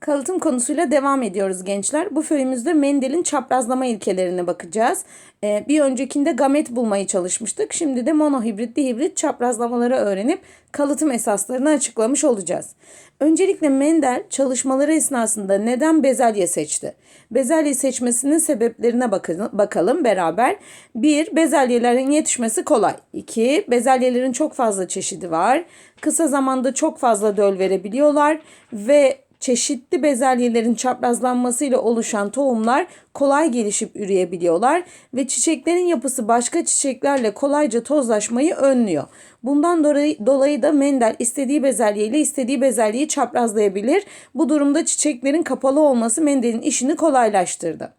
Kalıtım konusuyla devam ediyoruz gençler. Bu bölümümüzde Mendel'in çaprazlama ilkelerine bakacağız. Ee, bir öncekinde gamet bulmayı çalışmıştık. Şimdi de monohibrit, dihibrit çaprazlamaları öğrenip kalıtım esaslarını açıklamış olacağız. Öncelikle Mendel çalışmaları esnasında neden bezelye seçti? Bezelye seçmesinin sebeplerine bakalım beraber. 1. Bezelyelerin yetişmesi kolay. 2. Bezelyelerin çok fazla çeşidi var. Kısa zamanda çok fazla döl verebiliyorlar ve çeşitli bezelyelerin çaprazlanmasıyla oluşan tohumlar kolay gelişip üreyebiliyorlar ve çiçeklerin yapısı başka çiçeklerle kolayca tozlaşmayı önlüyor. Bundan dolayı, da Mendel istediği bezelye ile istediği bezelyeyi çaprazlayabilir. Bu durumda çiçeklerin kapalı olması Mendel'in işini kolaylaştırdı.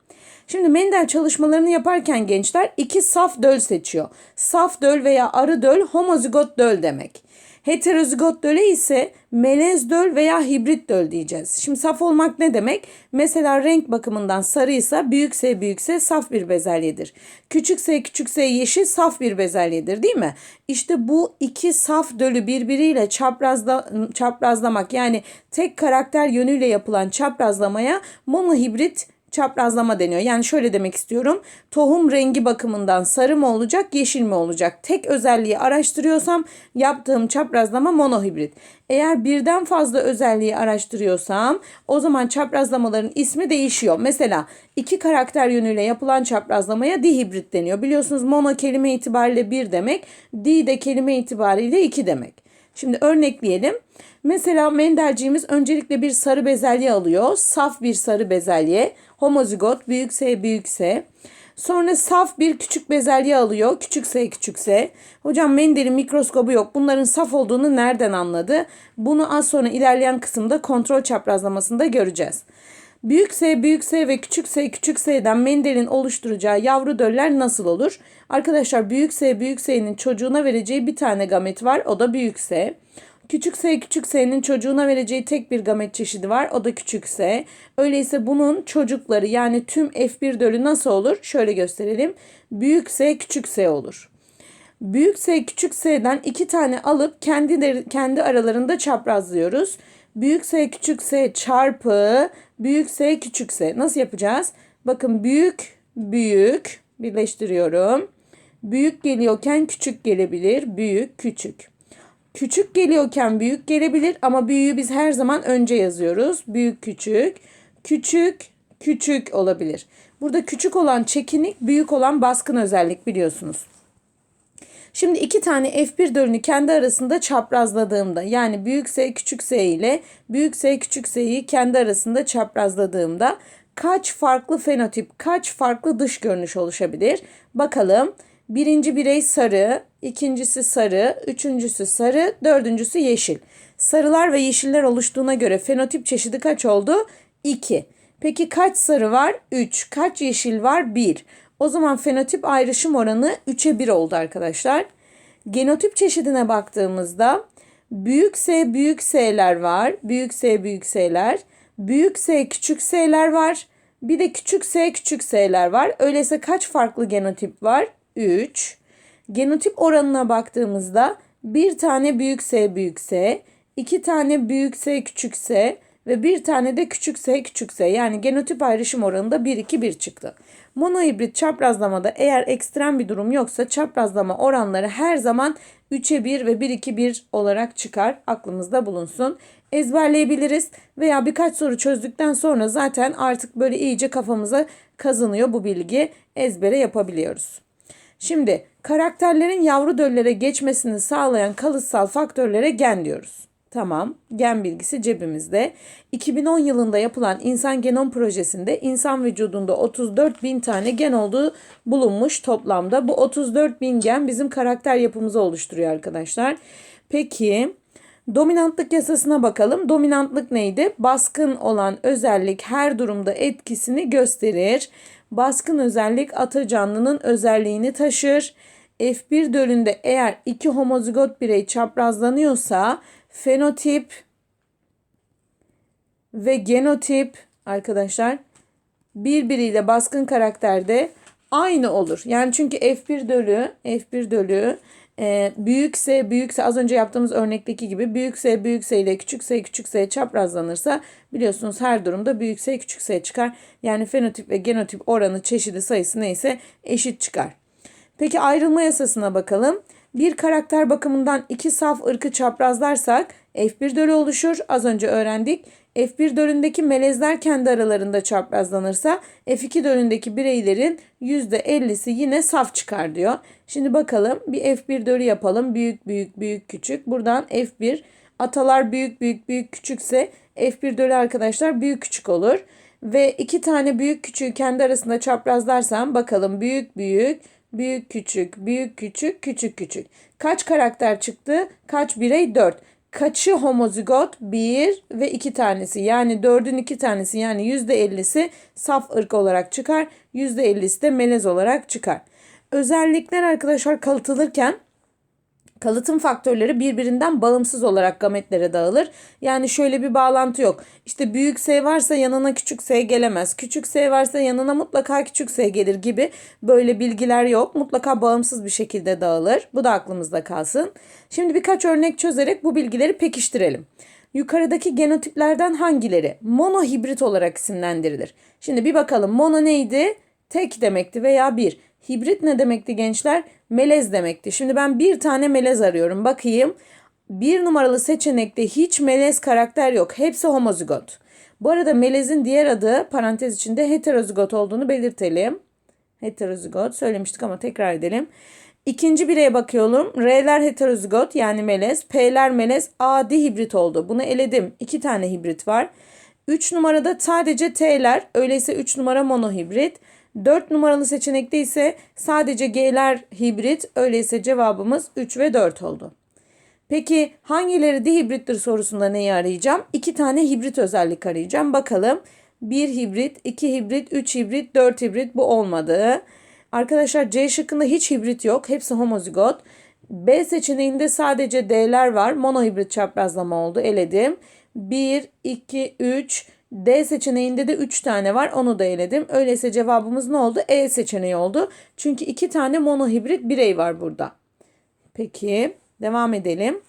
Şimdi Mendel çalışmalarını yaparken gençler iki saf döl seçiyor. Saf döl veya arı döl homozigot döl demek. Heterozigot döle ise melez döl veya hibrit döl diyeceğiz. Şimdi saf olmak ne demek? Mesela renk bakımından sarıysa büyük S büyük S saf bir bezelyedir. Küçük S küçük S yeşil saf bir bezelyedir değil mi? İşte bu iki saf dölü birbiriyle çaprazla, çaprazlamak yani tek karakter yönüyle yapılan çaprazlamaya monohibrit çaprazlama deniyor. Yani şöyle demek istiyorum. Tohum rengi bakımından sarı mı olacak, yeşil mi olacak? Tek özelliği araştırıyorsam yaptığım çaprazlama monohibrit. Eğer birden fazla özelliği araştırıyorsam o zaman çaprazlamaların ismi değişiyor. Mesela iki karakter yönüyle yapılan çaprazlamaya dihibrit deniyor. Biliyorsunuz mono kelime itibariyle bir demek, di de kelime itibariyle iki demek. Şimdi örnekleyelim. Mesela Mendelciğimiz öncelikle bir sarı bezelye alıyor. Saf bir sarı bezelye. Homozigot büyük S büyük S. Sonra saf bir küçük bezelye alıyor. Küçük S küçük S. Hocam Mendel'in mikroskobu yok. Bunların saf olduğunu nereden anladı? Bunu az sonra ilerleyen kısımda kontrol çaprazlamasında göreceğiz. Büyük S, büyük S ve küçük S, küçük S'den Mendel'in oluşturacağı yavru döller nasıl olur? Arkadaşlar büyük S, büyük S'nin çocuğuna vereceği bir tane gamet var. O da büyük S. Küçük S küçük s'nin çocuğuna vereceği tek bir gamet çeşidi var. O da küçük s. Öyleyse bunun çocukları yani tüm F1 dölü nasıl olur? Şöyle gösterelim. Büyük S küçük S olur. Büyük S küçük S'den iki tane alıp kendi kendi aralarında çaprazlıyoruz. Büyük S küçük S çarpı büyük S küçük S. Nasıl yapacağız? Bakın büyük büyük birleştiriyorum. Büyük geliyorken küçük gelebilir. Büyük küçük. Küçük geliyorken büyük gelebilir ama büyüğü biz her zaman önce yazıyoruz. Büyük küçük, küçük küçük olabilir. Burada küçük olan çekinik, büyük olan baskın özellik biliyorsunuz. Şimdi iki tane F1 dölünü kendi arasında çaprazladığımda yani büyük S küçük S ile büyük S küçük S'yi kendi arasında çaprazladığımda kaç farklı fenotip, kaç farklı dış görünüş oluşabilir? Bakalım. Birinci birey sarı, ikincisi sarı, üçüncüsü sarı, dördüncüsü yeşil. Sarılar ve yeşiller oluştuğuna göre fenotip çeşidi kaç oldu? 2. Peki kaç sarı var? 3. Kaç yeşil var? 1. O zaman fenotip ayrışım oranı 3'e 1 oldu arkadaşlar. Genotip çeşidine baktığımızda büyük S büyük S'ler var. Büyük S büyük S'ler. Büyük S küçük S'ler var. Bir de küçük S küçük S'ler var. Öyleyse kaç farklı genotip var? 3. Genotip oranına baktığımızda bir tane büyük S büyük S, iki tane büyük S küçük S ve bir tane de küçük S küçük S yani genotip ayrışım oranında 1 2 1 çıktı. Monohibrit çaprazlamada eğer ekstrem bir durum yoksa çaprazlama oranları her zaman 3'e 1 ve 1 2 1 olarak çıkar. Aklımızda bulunsun. Ezberleyebiliriz veya birkaç soru çözdükten sonra zaten artık böyle iyice kafamıza kazınıyor bu bilgi. Ezbere yapabiliyoruz. Şimdi karakterlerin yavru döllere geçmesini sağlayan kalıtsal faktörlere gen diyoruz. Tamam, gen bilgisi cebimizde. 2010 yılında yapılan insan genom projesinde insan vücudunda 34 bin tane gen olduğu bulunmuş toplamda. Bu 34 bin gen bizim karakter yapımızı oluşturuyor arkadaşlar. Peki dominantlık yasasına bakalım. Dominantlık neydi? Baskın olan özellik her durumda etkisini gösterir. Baskın özellik ata canlının özelliğini taşır. F1 dölünde eğer iki homozigot birey çaprazlanıyorsa fenotip ve genotip arkadaşlar birbiriyle baskın karakterde aynı olur. Yani çünkü F1 dölü F1 dölü e, büyük S büyük S az önce yaptığımız örnekteki gibi büyük S büyük S ile küçük S küçük S çaprazlanırsa biliyorsunuz her durumda büyük S küçük S çıkar. Yani fenotip ve genotip oranı çeşidi sayısı neyse eşit çıkar. Peki ayrılma yasasına bakalım. Bir karakter bakımından iki saf ırkı çaprazlarsak F1 dölü oluşur. Az önce öğrendik. F1 dölündeki melezler kendi aralarında çaprazlanırsa F2 dölündeki bireylerin %50'si yine saf çıkar diyor. Şimdi bakalım bir F1 dölü yapalım. Büyük büyük büyük küçük. Buradan F1 atalar büyük büyük büyük küçükse F1 dölü arkadaşlar büyük küçük olur. Ve iki tane büyük küçüğü kendi arasında çaprazlarsam bakalım büyük büyük büyük küçük büyük küçük küçük küçük. Kaç karakter çıktı? Kaç birey? 4 kaçı homozigot? 1 ve 2 tanesi. Yani 4'ün 2 tanesi yani %50'si saf ırk olarak çıkar. %50'si de melez olarak çıkar. Özellikler arkadaşlar kalıtılırken kalıtım faktörleri birbirinden bağımsız olarak gametlere dağılır. Yani şöyle bir bağlantı yok. İşte büyük S varsa yanına küçük S gelemez. Küçük S varsa yanına mutlaka küçük S gelir gibi böyle bilgiler yok. Mutlaka bağımsız bir şekilde dağılır. Bu da aklımızda kalsın. Şimdi birkaç örnek çözerek bu bilgileri pekiştirelim. Yukarıdaki genotiplerden hangileri monohibrit olarak isimlendirilir? Şimdi bir bakalım mono neydi? Tek demekti veya bir. Hibrit ne demekti gençler? Melez demekti. Şimdi ben bir tane melez arıyorum. Bakayım. Bir numaralı seçenekte hiç melez karakter yok. Hepsi homozigot. Bu arada melezin diğer adı parantez içinde heterozigot olduğunu belirtelim. Heterozigot söylemiştik ama tekrar edelim. İkinci bireye bakıyorum. R'ler heterozigot yani melez. P'ler melez. A dihibrit oldu. Bunu eledim. İki tane hibrit var. 3 numarada sadece T'ler. Öyleyse 3 numara monohibrit. 4 numaralı seçenekte ise sadece G'ler hibrit. Öyleyse cevabımız 3 ve 4 oldu. Peki hangileri dihibrittir sorusunda neyi arayacağım? 2 tane hibrit özellik arayacağım. Bakalım 1 hibrit, 2 hibrit, 3 hibrit, 4 hibrit bu olmadı. Arkadaşlar C şıkkında hiç hibrit yok. Hepsi homozigot. B seçeneğinde sadece D'ler var. Monohibrit çaprazlama oldu. Eledim. 1, 2, 3, D seçeneğinde de 3 tane var. Onu da eledim. Öyleyse cevabımız ne oldu? E seçeneği oldu. Çünkü 2 tane monohibrit birey var burada. Peki devam edelim.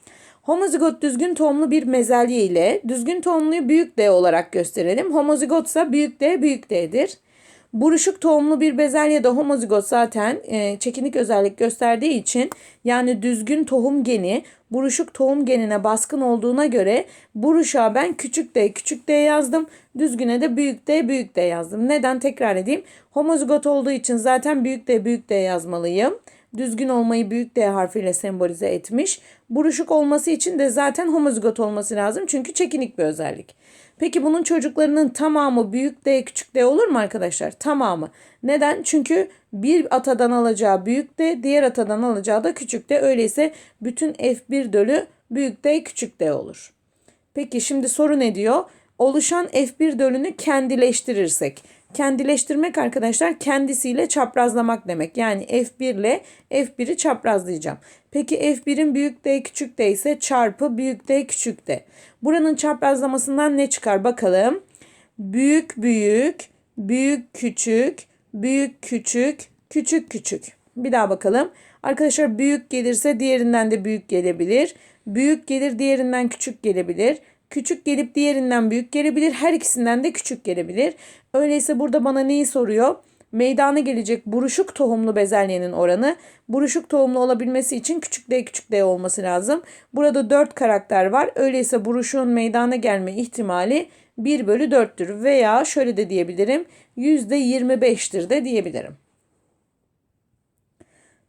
Homozigot düzgün tohumlu bir mezelye ile düzgün tohumluyu büyük D olarak gösterelim. Homozigotsa büyük D büyük D'dir. Buruşuk tohumlu bir bezelye de homozigot zaten e, çekinik özellik gösterdiği için yani düzgün tohum geni buruşuk tohum genine baskın olduğuna göre buruşa ben küçük d küçük d yazdım. Düzgüne de büyük d büyük d yazdım. Neden tekrar edeyim? Homozigot olduğu için zaten büyük d büyük d yazmalıyım. Düzgün olmayı büyük D harfiyle sembolize etmiş. Buruşuk olması için de zaten homozigot olması lazım. Çünkü çekinik bir özellik. Peki bunun çocuklarının tamamı büyük D küçük D olur mu arkadaşlar? Tamamı. Neden? Çünkü bir atadan alacağı büyük D, diğer atadan alacağı da küçük D. Öyleyse bütün F1 dölü büyük D küçük D olur. Peki şimdi soru ne diyor? Oluşan F1 dölünü kendileştirirsek. Kendileştirmek arkadaşlar kendisiyle çaprazlamak demek. Yani F1 ile F1'i çaprazlayacağım. Peki F1'in büyük D küçük D ise çarpı büyük D küçük D. Buranın çaprazlamasından ne çıkar bakalım. Büyük büyük, büyük küçük, büyük küçük, küçük küçük. Bir daha bakalım. Arkadaşlar büyük gelirse diğerinden de büyük gelebilir. Büyük gelir diğerinden küçük gelebilir. Küçük gelip diğerinden büyük gelebilir. Her ikisinden de küçük gelebilir. Öyleyse burada bana neyi soruyor? Meydana gelecek buruşuk tohumlu bezelyenin oranı buruşuk tohumlu olabilmesi için küçük d küçük d olması lazım. Burada 4 karakter var. Öyleyse buruşuğun meydana gelme ihtimali 1 bölü 4'tür. Veya şöyle de diyebilirim %25'tir de diyebilirim.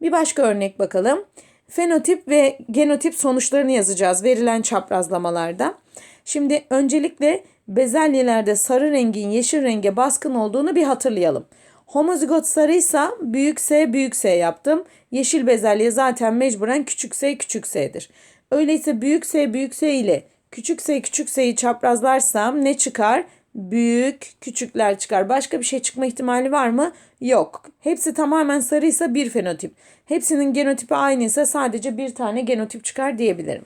Bir başka örnek bakalım. Fenotip ve genotip sonuçlarını yazacağız verilen çaprazlamalarda. Şimdi öncelikle bezelyelerde sarı rengin yeşil renge baskın olduğunu bir hatırlayalım. Homozigot sarıysa büyük S büyük S yaptım. Yeşil bezelye zaten mecburen küçük S küçük S'dir. Öyleyse büyük S büyük S ile küçük S küçük S'yi çaprazlarsam ne çıkar? Büyük küçükler çıkar. Başka bir şey çıkma ihtimali var mı? Yok. Hepsi tamamen sarıysa bir fenotip. Hepsinin genotipi aynıysa sadece bir tane genotip çıkar diyebilirim.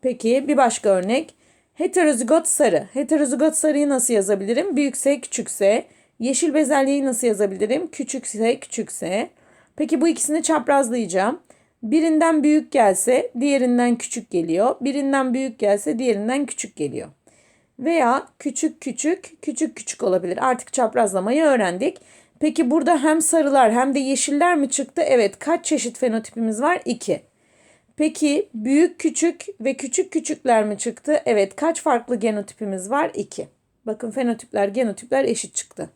Peki bir başka örnek. Heterozigot sarı. Heterozigot sarıyı nasıl yazabilirim? Büyük S küçük S. Yeşil bezelyeyi nasıl yazabilirim? Küçük S küçük S. Peki bu ikisini çaprazlayacağım. Birinden büyük gelse diğerinden küçük geliyor. Birinden büyük gelse diğerinden küçük geliyor. Veya küçük küçük küçük küçük olabilir. Artık çaprazlamayı öğrendik. Peki burada hem sarılar hem de yeşiller mi çıktı? Evet. Kaç çeşit fenotipimiz var? 2. Peki büyük küçük ve küçük küçükler mi çıktı? Evet. Kaç farklı genotipimiz var? 2. Bakın fenotipler genotipler eşit çıktı.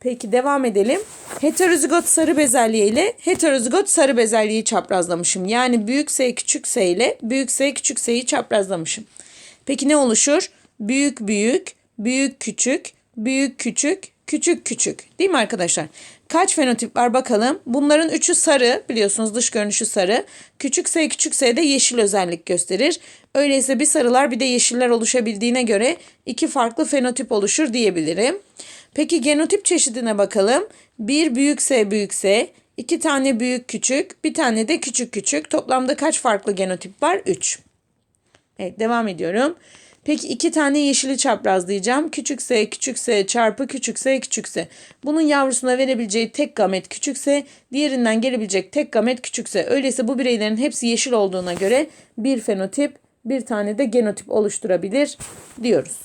Peki devam edelim. Heterozigot sarı bezelye ile heterozigot sarı bezelyeyi çaprazlamışım. Yani büyük S küçük S ile büyük S küçük S'yi çaprazlamışım. Peki ne oluşur? Büyük büyük, büyük küçük, büyük küçük, küçük küçük. Değil mi arkadaşlar? Kaç fenotip var bakalım. Bunların üçü sarı biliyorsunuz dış görünüşü sarı. Küçük S küçük S de yeşil özellik gösterir. Öyleyse bir sarılar bir de yeşiller oluşabildiğine göre iki farklı fenotip oluşur diyebilirim. Peki genotip çeşidine bakalım. Bir büyük S büyük S, iki tane büyük küçük, bir tane de küçük küçük. Toplamda kaç farklı genotip var? 3. Evet devam ediyorum. Peki iki tane yeşili çaprazlayacağım. Küçük s küçük s çarpı küçük s küçük s. Bunun yavrusuna verebileceği tek gamet küçük s. Diğerinden gelebilecek tek gamet küçük s. Öyleyse bu bireylerin hepsi yeşil olduğuna göre bir fenotip bir tane de genotip oluşturabilir diyoruz.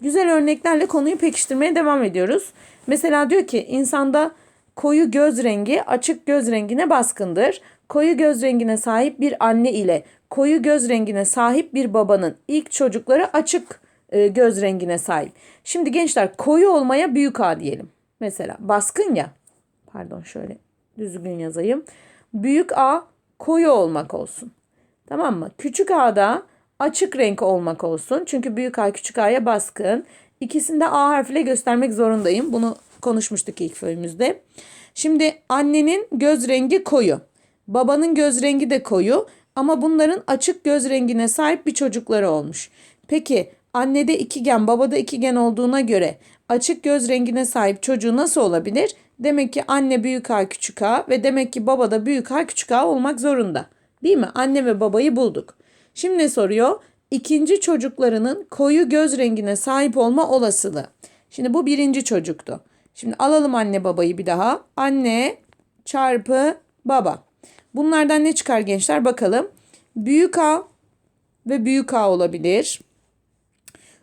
Güzel örneklerle konuyu pekiştirmeye devam ediyoruz. Mesela diyor ki insanda koyu göz rengi açık göz rengine baskındır. Koyu göz rengine sahip bir anne ile koyu göz rengine sahip bir babanın ilk çocukları açık e, göz rengine sahip. Şimdi gençler koyu olmaya büyük A diyelim. Mesela baskın ya. Pardon şöyle düzgün yazayım. Büyük A koyu olmak olsun. Tamam mı? Küçük A'da açık renk olmak olsun. Çünkü büyük A küçük A'ya baskın. İkisini de A harfiyle göstermek zorundayım. Bunu konuşmuştuk ilk bölümümüzde. Şimdi annenin göz rengi koyu. Babanın göz rengi de koyu. Ama bunların açık göz rengine sahip bir çocukları olmuş. Peki annede iki gen babada iki gen olduğuna göre açık göz rengine sahip çocuğu nasıl olabilir? Demek ki anne büyük A küçük A ve demek ki babada büyük A küçük A olmak zorunda. Değil mi? Anne ve babayı bulduk. Şimdi ne soruyor? İkinci çocuklarının koyu göz rengine sahip olma olasılığı. Şimdi bu birinci çocuktu. Şimdi alalım anne babayı bir daha. Anne çarpı baba. Bunlardan ne çıkar gençler bakalım. Büyük A ve büyük A olabilir.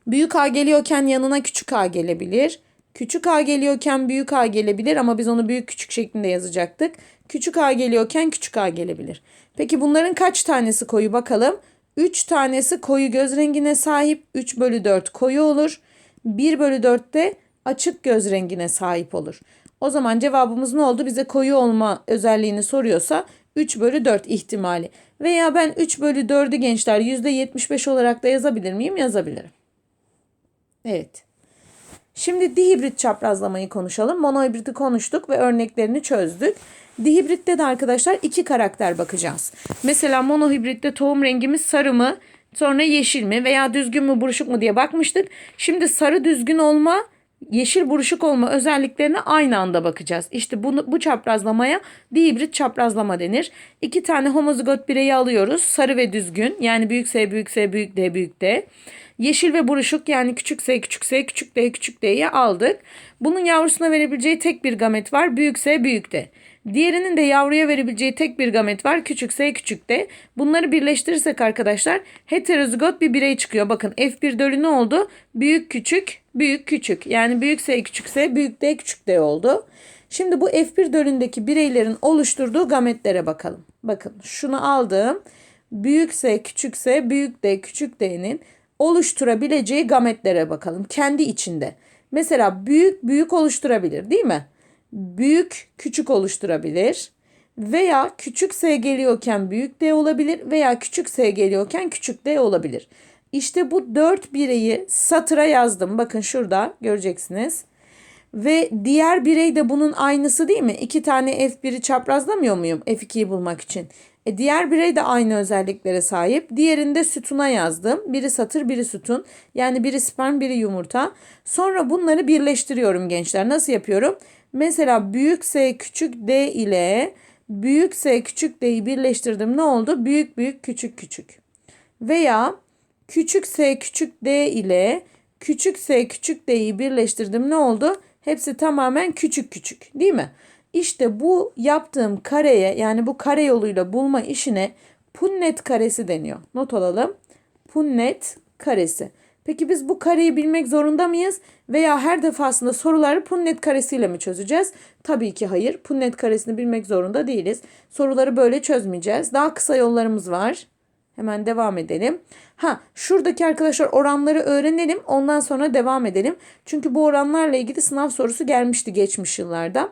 Büyük A geliyorken yanına küçük A gelebilir. Küçük A geliyorken büyük A gelebilir ama biz onu büyük küçük şeklinde yazacaktık. Küçük A geliyorken küçük A gelebilir. Peki bunların kaç tanesi koyu bakalım. 3 tanesi koyu göz rengine sahip. 3 bölü 4 koyu olur. 1 bölü 4 de açık göz rengine sahip olur. O zaman cevabımız ne oldu? Bize koyu olma özelliğini soruyorsa 3 bölü 4 ihtimali. Veya ben 3 bölü 4'ü gençler %75 olarak da yazabilir miyim? Yazabilirim. Evet. Şimdi dihibrit çaprazlamayı konuşalım. Monohibriti konuştuk ve örneklerini çözdük. Dihibritte de arkadaşlar iki karakter bakacağız. Mesela monohibritte tohum rengimiz sarı mı, sonra yeşil mi veya düzgün mü buruşuk mu diye bakmıştık. Şimdi sarı düzgün olma, yeşil buruşuk olma özelliklerine aynı anda bakacağız. İşte bunu, bu çaprazlamaya dihibrit çaprazlama denir. İki tane homozigot bireyi alıyoruz. Sarı ve düzgün yani büyük S, büyük S, büyük D, büyük D. Yeşil ve buruşuk yani küçük s, küçük s, küçük d, küçük d'yi aldık. Bunun yavrusuna verebileceği tek bir gamet var. Büyük s, büyük d. Diğerinin de yavruya verebileceği tek bir gamet var. Küçük s, küçük d. Bunları birleştirirsek arkadaşlar heterozigot bir birey çıkıyor. Bakın F1 ne oldu? Büyük küçük, büyük küçük. Yani büyük s, küçük s, büyük d, küçük d oldu. Şimdi bu F1 dölündeki bireylerin oluşturduğu gametlere bakalım. Bakın şunu aldım. Büyük S, küçük S, büyük D, küçük D'nin oluşturabileceği gametlere bakalım kendi içinde. Mesela büyük büyük oluşturabilir değil mi? Büyük küçük oluşturabilir veya küçük s geliyorken büyük d olabilir veya küçük s geliyorken küçük d olabilir. İşte bu dört bireyi satıra yazdım. Bakın şurada göreceksiniz. Ve diğer birey de bunun aynısı değil mi? İki tane F1'i çaprazlamıyor muyum F2'yi bulmak için? E diğer birey de aynı özelliklere sahip. Diğerinde sütuna yazdım. Biri satır, biri sütun. Yani biri sperm, biri yumurta. Sonra bunları birleştiriyorum gençler. Nasıl yapıyorum? Mesela büyük S küçük D ile büyük S küçük D'yi birleştirdim. Ne oldu? Büyük büyük küçük küçük. Veya küçük S küçük D ile küçük S küçük D'yi birleştirdim. Ne oldu? Hepsi tamamen küçük küçük değil mi? İşte bu yaptığım kareye yani bu kare yoluyla bulma işine punnet karesi deniyor. Not alalım. Punnet karesi. Peki biz bu kareyi bilmek zorunda mıyız? Veya her defasında soruları punnet karesiyle mi çözeceğiz? Tabii ki hayır. Punnet karesini bilmek zorunda değiliz. Soruları böyle çözmeyeceğiz. Daha kısa yollarımız var. Hemen devam edelim. Ha şuradaki arkadaşlar oranları öğrenelim. Ondan sonra devam edelim. Çünkü bu oranlarla ilgili sınav sorusu gelmişti geçmiş yıllarda.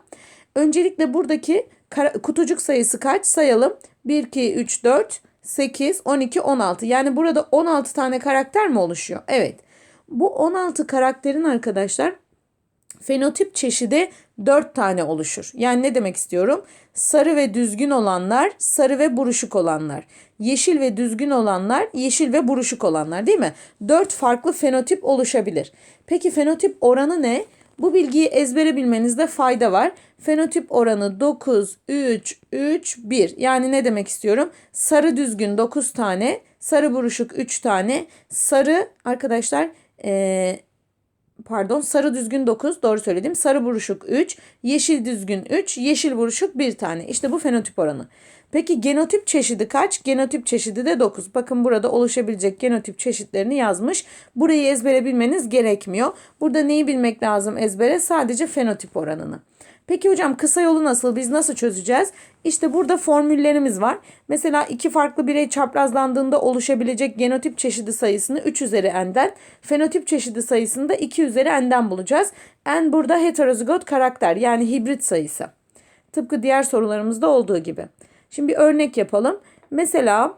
Öncelikle buradaki kutucuk sayısı kaç sayalım. 1, 2, 3, 4, 8, 12, 16. Yani burada 16 tane karakter mi oluşuyor? Evet. Bu 16 karakterin arkadaşlar fenotip çeşidi 4 tane oluşur. Yani ne demek istiyorum? Sarı ve düzgün olanlar, sarı ve buruşuk olanlar. Yeşil ve düzgün olanlar, yeşil ve buruşuk olanlar değil mi? 4 farklı fenotip oluşabilir. Peki fenotip oranı ne? Bu bilgiyi ezbere bilmenizde fayda var. Fenotip oranı 9, 3, 3, 1. Yani ne demek istiyorum? Sarı düzgün 9 tane, sarı buruşuk 3 tane, sarı arkadaşlar ee, pardon sarı düzgün 9 doğru söyledim. Sarı buruşuk 3, yeşil düzgün 3, yeşil buruşuk 1 tane. İşte bu fenotip oranı. Peki genotip çeşidi kaç? Genotip çeşidi de 9. Bakın burada oluşabilecek genotip çeşitlerini yazmış. Burayı ezbere bilmeniz gerekmiyor. Burada neyi bilmek lazım ezbere? Sadece fenotip oranını. Peki hocam kısa yolu nasıl? Biz nasıl çözeceğiz? İşte burada formüllerimiz var. Mesela iki farklı birey çaprazlandığında oluşabilecek genotip çeşidi sayısını 3 üzeri n'den, fenotip çeşidi sayısını da 2 üzeri n'den bulacağız. N burada heterozigot karakter yani hibrit sayısı. Tıpkı diğer sorularımızda olduğu gibi. Şimdi bir örnek yapalım. Mesela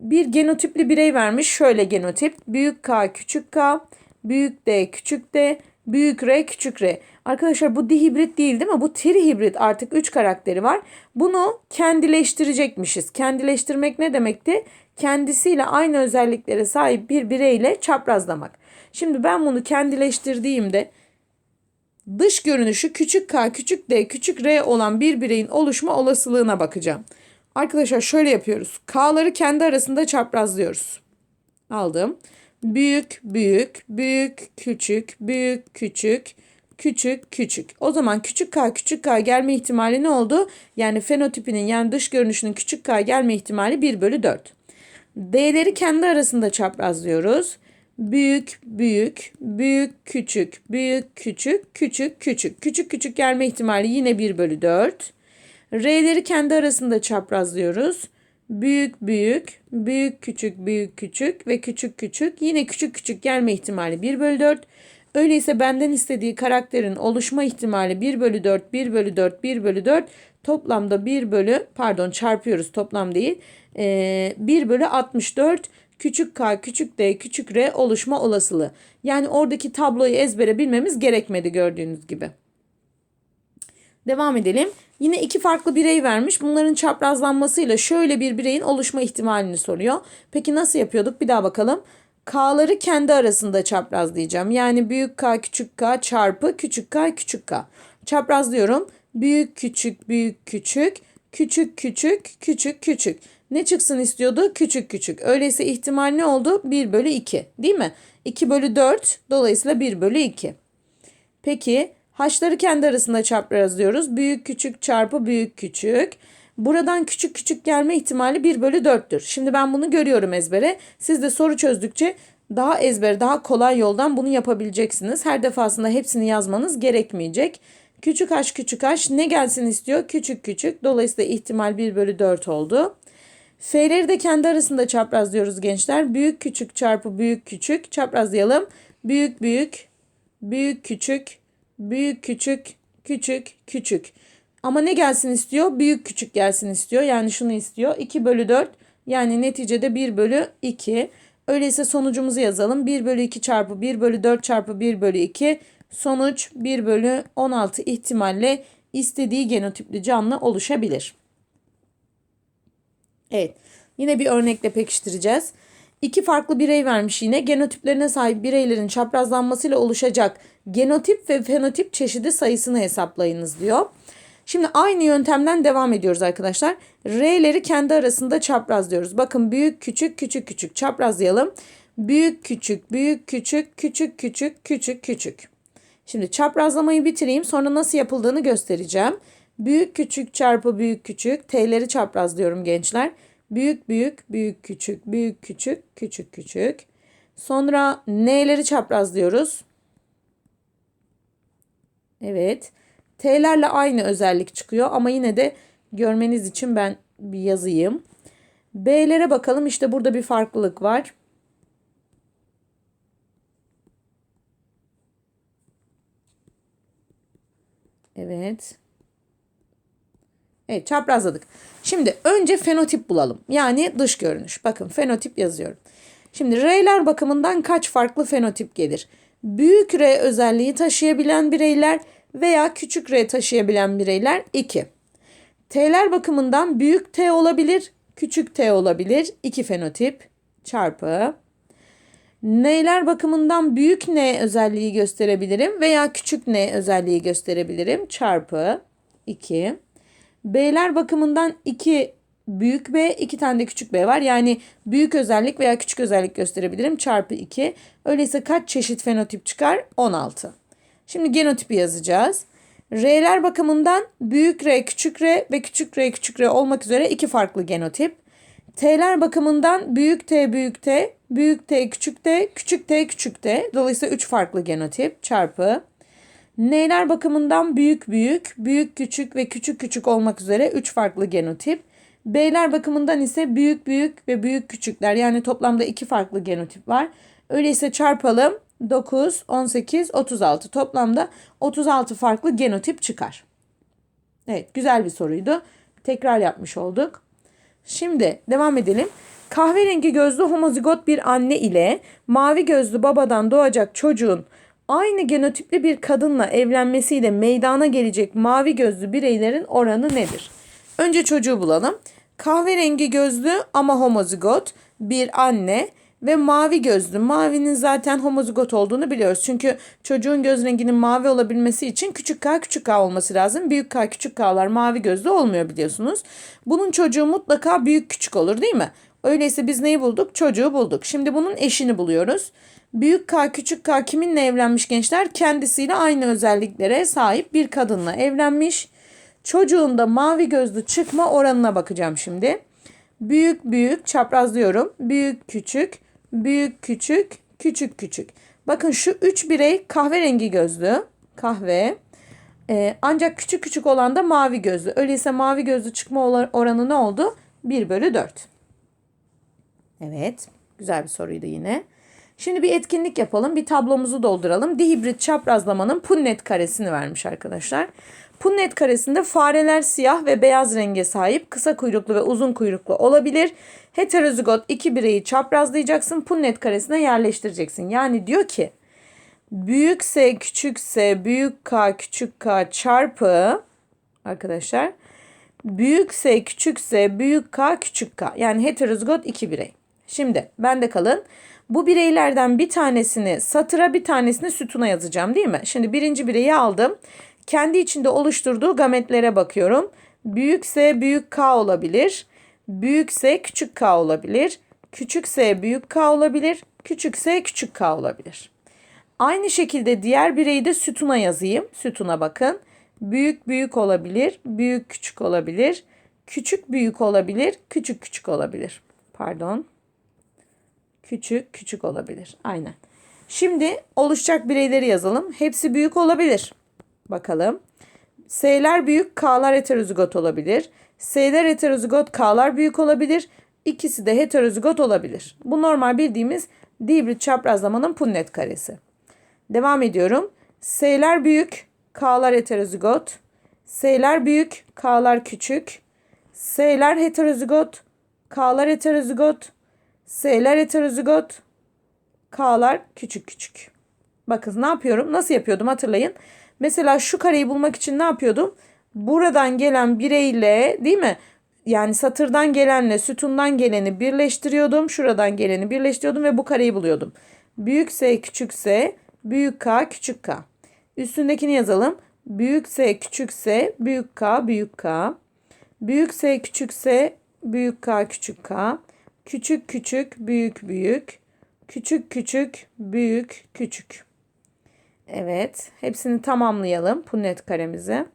bir genotipli birey vermiş. Şöyle genotip. Büyük K, küçük K, büyük D, küçük D, büyük R, küçük R. Arkadaşlar bu dihibrit değil değil mi? Bu trihibrit artık 3 karakteri var. Bunu kendileştirecekmişiz. Kendileştirmek ne demekti? Kendisiyle aynı özelliklere sahip bir bireyle çaprazlamak. Şimdi ben bunu kendileştirdiğimde dış görünüşü küçük k, küçük d, küçük r olan bir bireyin oluşma olasılığına bakacağım. Arkadaşlar şöyle yapıyoruz. K'ları kendi arasında çaprazlıyoruz. Aldım. Büyük, büyük, büyük, küçük, büyük, küçük, küçük, küçük. O zaman küçük k, küçük k gelme ihtimali ne oldu? Yani fenotipinin yani dış görünüşünün küçük k gelme ihtimali 1 bölü 4. D'leri kendi arasında çaprazlıyoruz. Büyük, büyük, büyük, küçük, büyük, küçük, küçük, küçük. Küçük küçük gelme ihtimali yine 1 bölü 4. R'leri kendi arasında çaprazlıyoruz. Büyük büyük, büyük küçük, büyük küçük ve küçük küçük. Yine küçük küçük gelme ihtimali 1 bölü 4. Öyleyse benden istediği karakterin oluşma ihtimali 1 bölü 4, 1 bölü 4, 1 bölü 4. Toplamda 1 bölü, pardon çarpıyoruz toplam değil. Ee, 1 bölü 64 küçük k, küçük d, küçük r oluşma olasılığı. Yani oradaki tabloyu ezbere bilmemiz gerekmedi gördüğünüz gibi. Devam edelim. Yine iki farklı birey vermiş. Bunların çaprazlanmasıyla şöyle bir bireyin oluşma ihtimalini soruyor. Peki nasıl yapıyorduk? Bir daha bakalım. K'ları kendi arasında çaprazlayacağım. Yani büyük K küçük K çarpı küçük K küçük K. Çaprazlıyorum. Büyük küçük büyük küçük küçük küçük küçük küçük. Ne çıksın istiyordu? Küçük küçük. Öyleyse ihtimal ne oldu? 1 bölü 2 değil mi? 2 bölü 4 dolayısıyla 1 bölü 2. Peki Haçları kendi arasında çaprazlıyoruz. Büyük küçük çarpı büyük küçük. Buradan küçük küçük gelme ihtimali 1 bölü 4'tür. Şimdi ben bunu görüyorum ezbere. Siz de soru çözdükçe daha ezber, daha kolay yoldan bunu yapabileceksiniz. Her defasında hepsini yazmanız gerekmeyecek. Küçük h küçük h ne gelsin istiyor? Küçük küçük. Dolayısıyla ihtimal 1 bölü 4 oldu. F'leri de kendi arasında çaprazlıyoruz gençler. Büyük küçük çarpı büyük küçük. Çaprazlayalım. Büyük büyük, büyük küçük, Büyük küçük küçük küçük. Ama ne gelsin istiyor? Büyük küçük gelsin istiyor. Yani şunu istiyor. 2 bölü 4 yani neticede 1 bölü 2. Öyleyse sonucumuzu yazalım. 1 bölü 2 çarpı 1 bölü 4 çarpı 1 bölü 2. Sonuç 1 bölü 16 ihtimalle istediği genotipli canlı oluşabilir. Evet. Yine bir örnekle pekiştireceğiz. İki farklı birey vermiş yine. Genotiplerine sahip bireylerin çaprazlanmasıyla oluşacak genotip ve fenotip çeşidi sayısını hesaplayınız diyor. Şimdi aynı yöntemden devam ediyoruz arkadaşlar. R'leri kendi arasında çaprazlıyoruz. Bakın büyük küçük küçük küçük çaprazlayalım. Büyük küçük büyük küçük küçük küçük küçük küçük. Şimdi çaprazlamayı bitireyim sonra nasıl yapıldığını göstereceğim. Büyük küçük çarpı büyük küçük. T'leri çaprazlıyorum gençler. Büyük büyük büyük küçük büyük küçük küçük küçük. Sonra N'leri çaprazlıyoruz. Evet. T'lerle aynı özellik çıkıyor ama yine de görmeniz için ben bir yazayım. B'lere bakalım. İşte burada bir farklılık var. Evet. Evet çaprazladık. Şimdi önce fenotip bulalım. Yani dış görünüş. Bakın fenotip yazıyorum. Şimdi R'ler bakımından kaç farklı fenotip gelir? Büyük R özelliği taşıyabilen bireyler veya küçük R taşıyabilen bireyler 2. T'ler bakımından büyük T olabilir, küçük T olabilir. 2 fenotip çarpı. N'ler bakımından büyük N özelliği gösterebilirim veya küçük N özelliği gösterebilirim. Çarpı 2. B'ler bakımından 2 büyük B, 2 tane de küçük B var. Yani büyük özellik veya küçük özellik gösterebilirim. Çarpı 2. Öyleyse kaç çeşit fenotip çıkar? 16. Şimdi genotipi yazacağız. R'ler bakımından büyük R, küçük R ve küçük R, küçük R olmak üzere iki farklı genotip. T'ler bakımından büyük T, büyük T, büyük T, küçük T, küçük T, küçük T. Dolayısıyla 3 farklı genotip çarpı. N'ler bakımından büyük büyük, büyük küçük ve küçük küçük olmak üzere 3 farklı genotip. B'ler bakımından ise büyük büyük ve büyük küçükler yani toplamda 2 farklı genotip var. Öyleyse çarpalım 9, 18, 36 toplamda 36 farklı genotip çıkar. Evet güzel bir soruydu. Tekrar yapmış olduk. Şimdi devam edelim. Kahverengi gözlü homozigot bir anne ile mavi gözlü babadan doğacak çocuğun aynı genotipli bir kadınla evlenmesiyle meydana gelecek mavi gözlü bireylerin oranı nedir? Önce çocuğu bulalım. Kahverengi gözlü ama homozigot bir anne ve mavi gözlü. Mavinin zaten homozigot olduğunu biliyoruz. Çünkü çocuğun göz renginin mavi olabilmesi için küçük k küçük k olması lazım. Büyük k küçük k'lar mavi gözlü olmuyor biliyorsunuz. Bunun çocuğu mutlaka büyük küçük olur değil mi? Öyleyse biz neyi bulduk? Çocuğu bulduk. Şimdi bunun eşini buluyoruz. Büyük K küçük K kiminle evlenmiş gençler? Kendisiyle aynı özelliklere sahip bir kadınla evlenmiş. Çocuğunda mavi gözlü çıkma oranına bakacağım şimdi. Büyük büyük çaprazlıyorum. Büyük küçük, büyük küçük, küçük küçük. Bakın şu üç birey kahverengi gözlü. Kahve. Ee, ancak küçük küçük olan da mavi gözlü. Öyleyse mavi gözlü çıkma oranı ne oldu? 1 bölü 4. Evet. Güzel bir soruydu yine. Şimdi bir etkinlik yapalım. Bir tablomuzu dolduralım. Dihibrit çaprazlamanın punnet karesini vermiş arkadaşlar. Punnet karesinde fareler siyah ve beyaz renge sahip kısa kuyruklu ve uzun kuyruklu olabilir. Heterozigot iki bireyi çaprazlayacaksın. Punnet karesine yerleştireceksin. Yani diyor ki büyük S küçük S büyük K küçük K çarpı arkadaşlar büyük S küçük S büyük K küçük K yani heterozigot iki birey. Şimdi bende kalın. Bu bireylerden bir tanesini satıra bir tanesini sütuna yazacağım değil mi? Şimdi birinci bireyi aldım. Kendi içinde oluşturduğu gametlere bakıyorum. Büyük S büyük K olabilir. Büyük S küçük K olabilir. Küçük S büyük K olabilir. Küçük S küçük K olabilir. Aynı şekilde diğer bireyi de sütuna yazayım. Sütuna bakın. Büyük büyük olabilir. Büyük küçük olabilir. Küçük büyük olabilir. Küçük küçük olabilir. Pardon küçük, küçük olabilir. Aynen. Şimdi oluşacak bireyleri yazalım. Hepsi büyük olabilir. Bakalım. S'ler büyük, K'lar heterozigot olabilir. S'ler heterozigot, K'lar büyük olabilir. İkisi de heterozigot olabilir. Bu normal bildiğimiz dihibrit çaprazlamanın punnet karesi. Devam ediyorum. S'ler büyük, K'lar heterozigot. S'ler büyük, K'lar küçük. S'ler heterozigot, K'lar heterozigot. S'ler heterozigot. K'lar küçük küçük. Bakın ne yapıyorum? Nasıl yapıyordum hatırlayın. Mesela şu kareyi bulmak için ne yapıyordum? Buradan gelen bireyle değil mi? Yani satırdan gelenle sütundan geleni birleştiriyordum. Şuradan geleni birleştiriyordum ve bu kareyi buluyordum. Büyük S küçük S, büyük K küçük K. Üstündekini yazalım. Büyük S küçük S, büyük K büyük K. Büyük S küçük S, büyük K küçük K. Küçük küçük, büyük büyük. Küçük küçük, büyük küçük. Evet. Hepsini tamamlayalım. Punnet karemizi.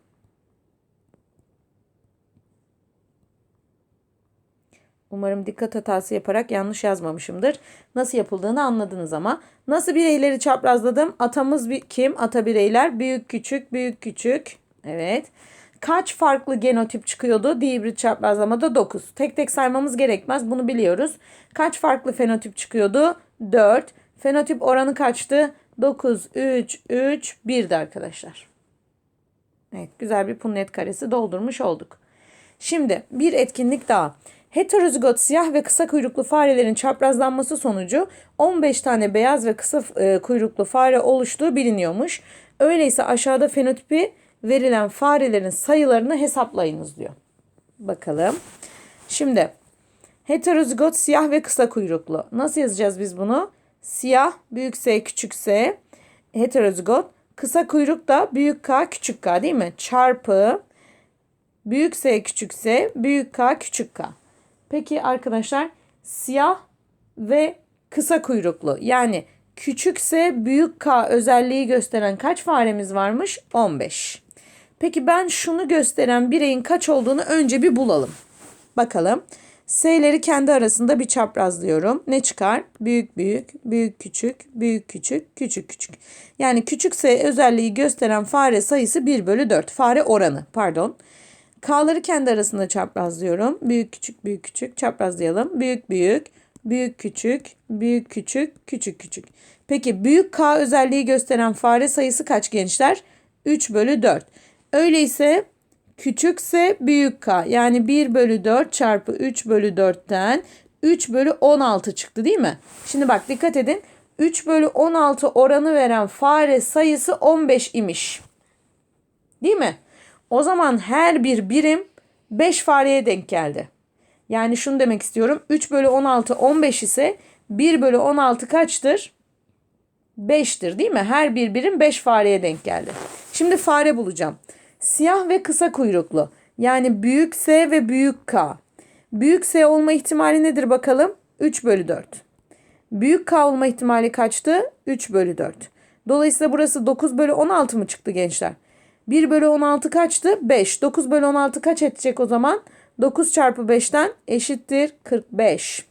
Umarım dikkat hatası yaparak yanlış yazmamışımdır. Nasıl yapıldığını anladınız ama. Nasıl bireyleri çaprazladım? Atamız bir, kim? Ata bireyler. Büyük küçük, büyük küçük. Evet. Kaç farklı genotip çıkıyordu? Dihibrit çaprazlamada 9. Tek tek saymamız gerekmez. Bunu biliyoruz. Kaç farklı fenotip çıkıyordu? 4. Fenotip oranı kaçtı? 9, 3, 3, 1'di arkadaşlar. Evet güzel bir punnet karesi doldurmuş olduk. Şimdi bir etkinlik daha. Heterozigot siyah ve kısa kuyruklu farelerin çaprazlanması sonucu 15 tane beyaz ve kısa e, kuyruklu fare oluştuğu biliniyormuş. Öyleyse aşağıda fenotipi verilen farelerin sayılarını hesaplayınız diyor. Bakalım. Şimdi heterozigot siyah ve kısa kuyruklu. Nasıl yazacağız biz bunu? Siyah büyük S küçük S heterozigot. Kısa kuyruk da büyük K küçük K değil mi? Çarpı büyük S küçük S büyük K küçük K. Peki arkadaşlar siyah ve kısa kuyruklu yani küçük S büyük K özelliği gösteren kaç faremiz varmış? 15. Peki ben şunu gösteren bireyin kaç olduğunu önce bir bulalım. Bakalım. S'leri kendi arasında bir çaprazlıyorum. Ne çıkar? Büyük büyük, büyük küçük, büyük küçük, küçük küçük. Yani küçük S özelliği gösteren fare sayısı 1 bölü 4. Fare oranı pardon. K'ları kendi arasında çaprazlıyorum. Büyük küçük, büyük küçük çaprazlayalım. Büyük büyük, büyük küçük, büyük küçük, küçük küçük. Peki büyük K özelliği gösteren fare sayısı kaç gençler? 3 bölü 4. Öyleyse küçükse büyük K yani 1 bölü 4 çarpı 3 bölü 4'ten 3 bölü 16 çıktı değil mi? Şimdi bak dikkat edin 3 bölü 16 oranı veren fare sayısı 15 imiş. Değil mi? O zaman her bir birim 5 fareye denk geldi. Yani şunu demek istiyorum 3 bölü 16 15 ise 1 bölü 16 kaçtır? 5'tir değil mi? Her bir birim 5 fareye denk geldi. Şimdi fare bulacağım. Siyah ve kısa kuyruklu. Yani büyük S ve büyük K. Büyük S olma ihtimali nedir bakalım? 3 bölü 4. Büyük K olma ihtimali kaçtı? 3 bölü 4. Dolayısıyla burası 9 bölü 16 mı çıktı gençler? 1 bölü 16 kaçtı? 5. 9 bölü 16 kaç edecek o zaman? 9 çarpı 5'ten eşittir 45.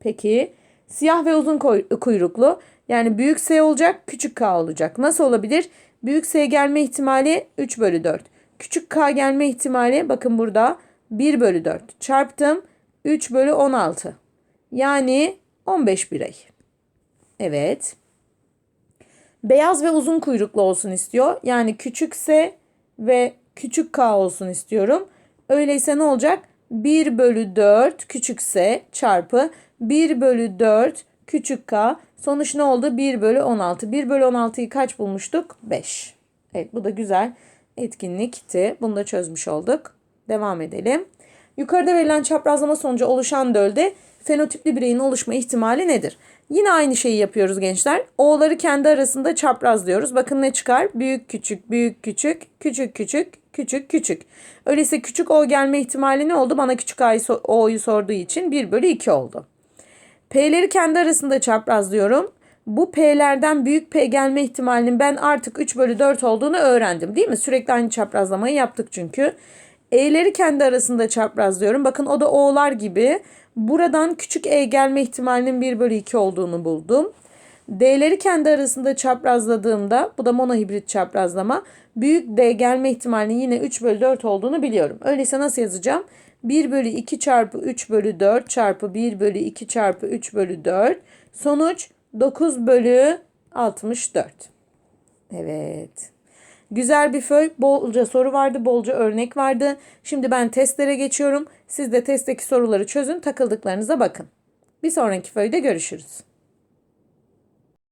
Peki siyah ve uzun kuyruklu yani büyük S olacak küçük K olacak. Nasıl olabilir? Büyük S gelme ihtimali 3 bölü 4. Küçük K gelme ihtimali bakın burada 1 bölü 4. Çarptım 3 bölü 16. Yani 15 birey. Evet. Beyaz ve uzun kuyruklu olsun istiyor. Yani küçük S ve küçük K olsun istiyorum. Öyleyse ne olacak? 1 bölü 4 küçük S çarpı 1 bölü 4 küçük k. Sonuç ne oldu? 1 bölü 16. 1 bölü 16'yı kaç bulmuştuk? 5. Evet bu da güzel etkinlikti. Bunu da çözmüş olduk. Devam edelim. Yukarıda verilen çaprazlama sonucu oluşan dölde fenotipli bireyin oluşma ihtimali nedir? Yine aynı şeyi yapıyoruz gençler. O'ları kendi arasında çaprazlıyoruz. Bakın ne çıkar? Büyük küçük, büyük küçük, küçük küçük, küçük küçük. Öyleyse küçük O gelme ihtimali ne oldu? Bana küçük O'yu sorduğu için 1 bölü 2 oldu. P'leri kendi arasında çaprazlıyorum. Bu P'lerden büyük P gelme ihtimalinin ben artık 3 bölü 4 olduğunu öğrendim değil mi? Sürekli aynı çaprazlamayı yaptık çünkü. E'leri kendi arasında çaprazlıyorum. Bakın o da O'lar gibi. Buradan küçük E gelme ihtimalinin 1 bölü 2 olduğunu buldum. D'leri kendi arasında çaprazladığımda bu da monohibrit çaprazlama. Büyük D gelme ihtimalinin yine 3 bölü 4 olduğunu biliyorum. Öyleyse nasıl yazacağım? 1 bölü 2 çarpı 3 bölü 4 çarpı 1 bölü 2 çarpı 3 bölü 4. Sonuç 9 bölü 64. Evet. Güzel bir föy. Bolca soru vardı, bolca örnek vardı. Şimdi ben testlere geçiyorum. Siz de testteki soruları çözün, takıldıklarınıza bakın. Bir sonraki föyde görüşürüz.